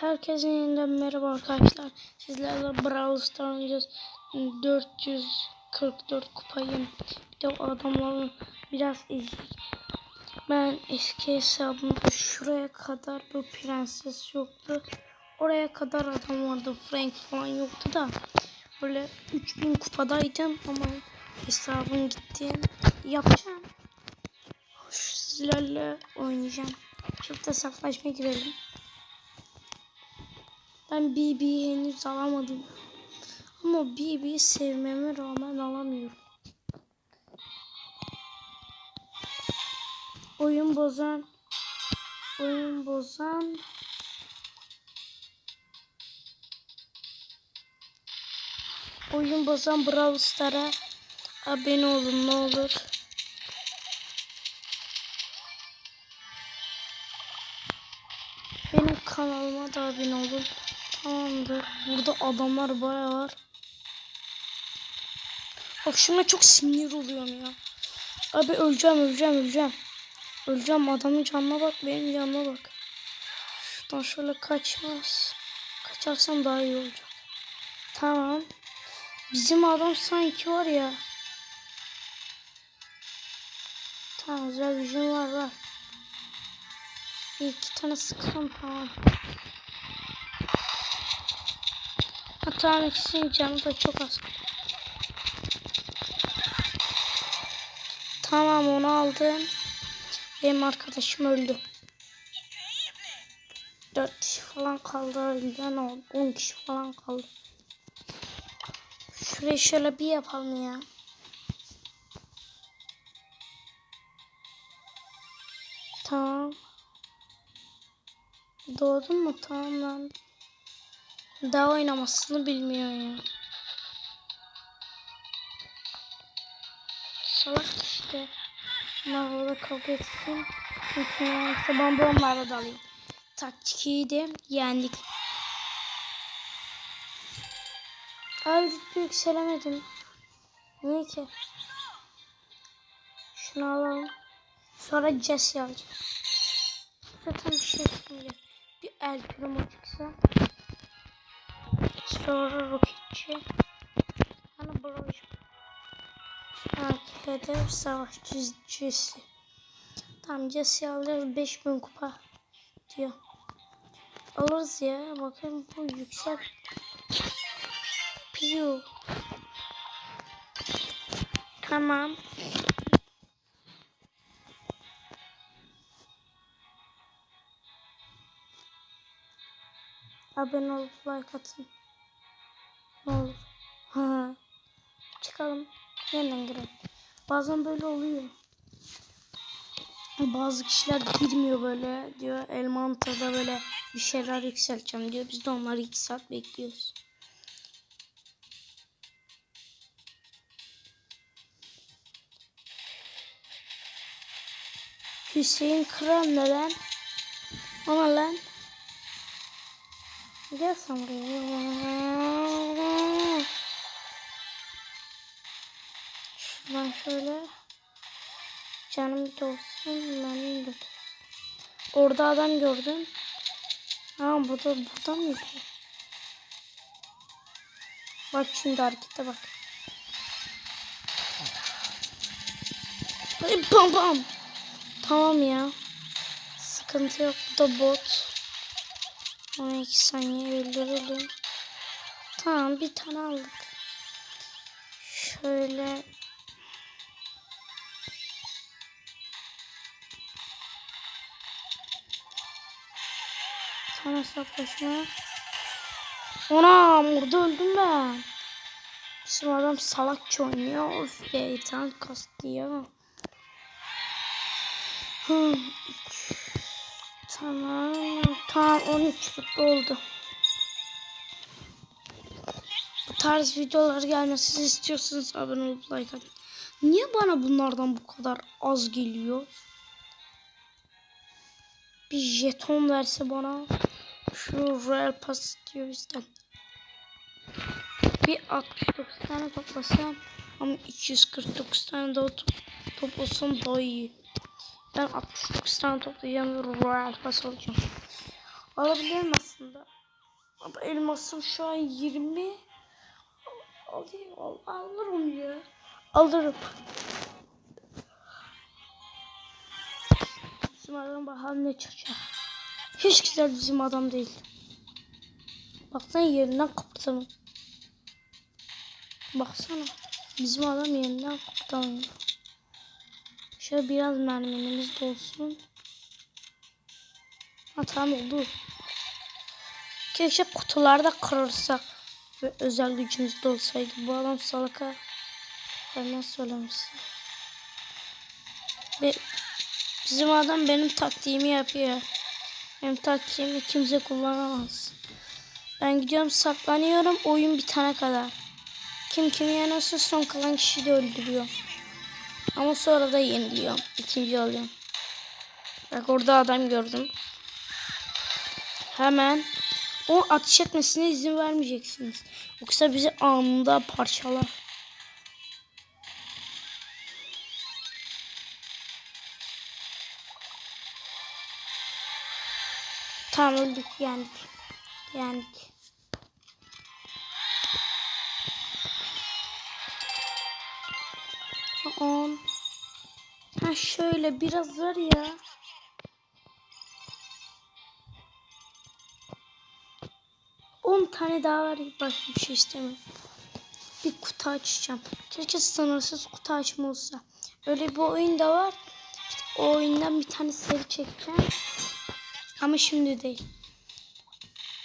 Herkese yeniden merhaba arkadaşlar. Sizlerle Brawl Stars oynayacağız. 444 kupayım. Bir de adamların biraz ezik. Ben eski hesabımda şuraya kadar bu prenses yoktu. Oraya kadar adam vardı. Frank falan yoktu da. Böyle 3000 kupadaydım ama hesabım gitti. Yapacağım. Sizlerle oynayacağım. Çift hesaplaşma girelim. Ben BB'yi henüz alamadım. Ama BB'yi sevmeme rağmen alamıyorum. Oyun bozan oyun bozan oyun bozan Brawl Stars'a abone olun ne olur. Benim kanalıma da abone olun. Tamamdır. Burada adamlar bayağı var. Bak şuna çok sinir oluyorum ya. Abi öleceğim öleceğim öleceğim. Öleceğim adamın canına bak benim canıma bak. Şuradan şöyle kaçmaz. Kaçarsam daha iyi olacak. Tamam. Bizim adam sanki var ya. Tamam güzel gücüm var var. Bir iki tane sıksam tamam. Hatta ikisinin canı da çok az. Tamam onu aldım. Benim arkadaşım öldü. 4 kişi falan kaldı öldüren 10 kişi falan kaldı. Şurayı şöyle bir yapalım ya. Tamam. Doğdun mu? Tamam lan. Daha oynamasını bilmiyor ya. Salak işte. Orada kavga etsin. Ben bu onlara dalayım. Taktik iyiydi. Yendik. Abi rütbe yükselemedim. Niye ki? Şunu alalım. Sonra Jesse alacağım. Zaten bir şey çıkmayacak. Bir El Primo çıksa. Sonra roketçi. Hani baraj. Sonraki hedef savaşçı Jesse. Tamam Jesse alırız 5000 kupa diyor. Alırız ya. Bakın bu yüksek. Piyu. Tamam. Abone olup like atın. Çıkalım. Yeniden girelim. Bazen böyle oluyor. Bazı kişiler girmiyor böyle diyor. Elmantada böyle bir şeyler yükselteceğim diyor. Biz de onları iki saat bekliyoruz. Hüseyin Kral neden? Ama lan. Gel sen buraya. Şuradan şöyle. Canım bir olsun. Benim de. Orada adam gördüm. Ha burada burada mıydı? Bak şimdi harekete bak. Ay, bam bam. Tamam ya. Sıkıntı yok. Bu da bot. 12 saniye öldürelim. Tamam bir tane aldık. Şöyle Sana hesaplaşma. Ona burada öldüm ben. Bizim adam salakça oynuyor. Of şeytan kastı ya. Hmm. Tamam. Tamam 13 rütbe oldu. Bu tarz videolar gelmesini istiyorsanız abone olup like atın. Niye bana bunlardan bu kadar az geliyor? Bir jeton verse bana. Şu Royal Pass diyor bizden. Bir 69 tane toplasam ama 249 tane daha to toplasam daha iyi. Ben 69 tane toplayacağım ve Royal Pass alacağım. Alabilirim aslında. Ama elmasım şu an 20. Alayım, al, alırım ya. Alırım. Bizim adam bakalım ne. Hiç güzel bizim adam değil. Baksana yerinden kaptanım. Baksana. Bizim adam yerinden kaptanım. Şöyle biraz mermimiz dolsun. Ha tamam oldu. Keşke kutularda kırırsak ve özel gücümüz de olsaydı. Bu adam salaka. Benden söylemişsin. Ve bizim adam benim taktiğimi yapıyor. Benim taktiğimi kimse kullanamaz. Ben gidiyorum saklanıyorum oyun bitene kadar. Kim kimi yenerse son kalan kişi de öldürüyor. Ama sonra da yeniliyorum. İkinci oluyorum. Bak orada adam gördüm. Hemen o ateş etmesine izin vermeyeceksiniz. Yoksa bizi anında parçalar. Tamam öldük yendik. Yendik. On. Ha şöyle biraz var ya. On tane daha var. Başka bir şey istemiyorum. Bir kutu açacağım. Keşke sınırsız kutu açma olsa. Öyle bir oyun da var. İşte o oyundan bir tane seri çekeceğim. Ama şimdi değil.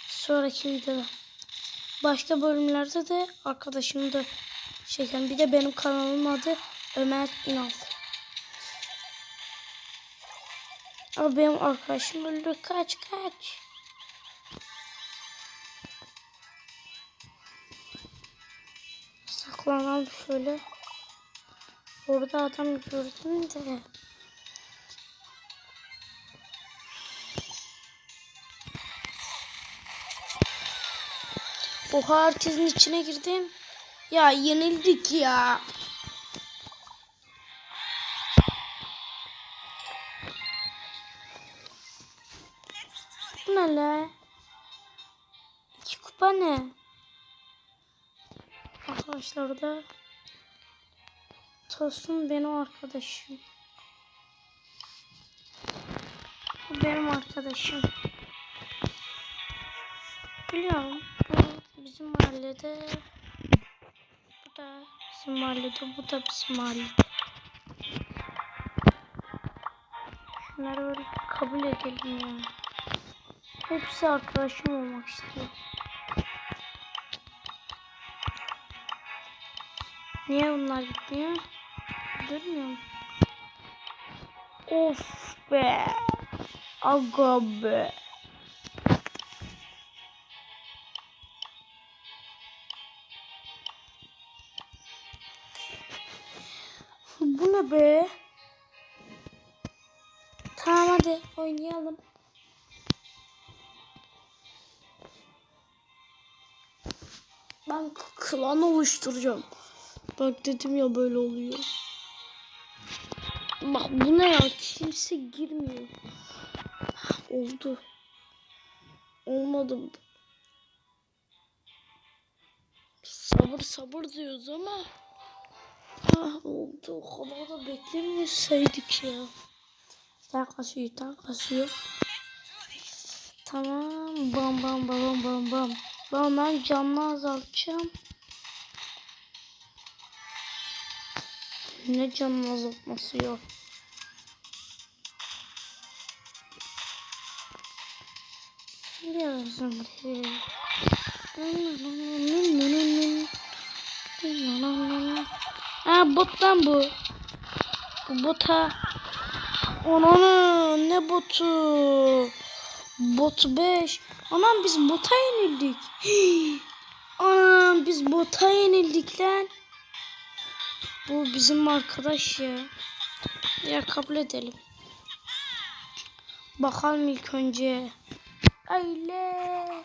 Sonraki videoda. Başka bölümlerde de arkadaşım da çeken. Bir de benim kanalım adı Ömer İnal. Ama benim arkadaşım öldü. Kaç kaç. Saklanalım şöyle. Orada adam gördüm de. Oha herkesin içine girdim. Ya yenildik ya. Bu ne la? İki kupa ne? Arkadaşlar orada Tosun benim arkadaşım. Bu benim arkadaşım. Biliyorum. Bizim mahallede. Bu da bizim mahallede. Bu da bizim mahallede. Şunları böyle kabul edelim yani. Hepsi arkadaşım olmak istiyor. Niye bunlar gitmiyor? Görmüyorum. Of be. Aga be. Bu ne be? Tamam hadi oynayalım. Ben klan oluşturacağım. Bak dedim ya böyle oluyor. Bak bu ne ya? Kimse girmiyor. Oldu. Olmadı. Sabır sabır diyoruz ama. Ah oldu. O kadar da beklemeseydik ya. Sen kasıyor, sen kasıyor. Tamam. Bam bam bam bam bam. Ben, ben canlı azaltacağım. Ne canlı azaltması yok. Birazdan Ha bottan bu. Bu bota. Ananı ne botu? Bot 5. Anam biz bota yenildik. Anam biz bota yenildik lan. Bu bizim arkadaş ya. Ya kabul edelim. Bakalım ilk önce. Aile.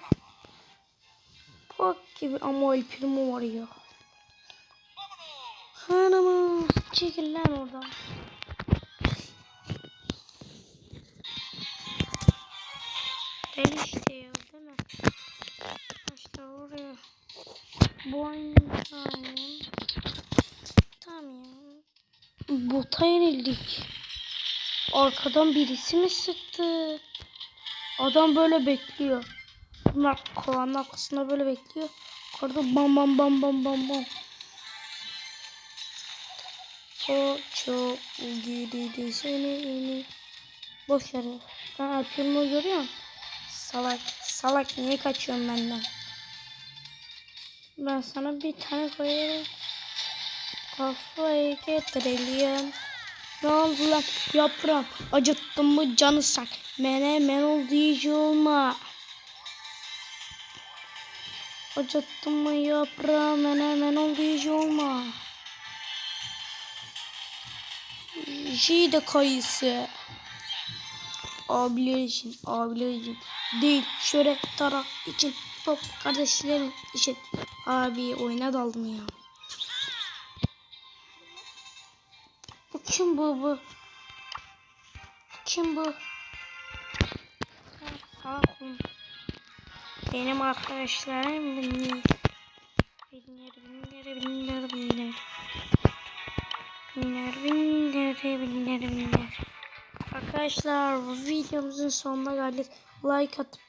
Bak gibi ama El Primo var ya. Hanımız çekil lan oradan. El işte ya değil mi? Arkadaşlar oraya. Boing time. Tamam ya. Bota yenildik. Arkadan birisi mi sıktı? Adam böyle bekliyor. Bunlar kovanın arkasında böyle bekliyor. Yukarıda bam bam bam bam bam bam. O çok gididi seni. Boş ver. Ben Alper'imi görüyorum. Salak. Salak niye kaçıyorsun benden? Ben sana bir tane koyarım. Kafayı getirelim. Ne oldu lan? Yaprağım. Acıttın mı canı sak. Mene men ol diyici olma. Acıttın mı yaprağım. Mene men ol diyici olma. Jide kayısı. Abiler için, abiler için değil. Şöyle taraf için, top kardeşlerin için. Abi oyuna daldım ya. Bu kim bu bu? Kim bu? Olun. Benim arkadaşlarım bunlar. Binler, binler, binler, binler. Binler, binler, binler, binler. Arkadaşlar bu videomuzun sonuna geldik. Like atıp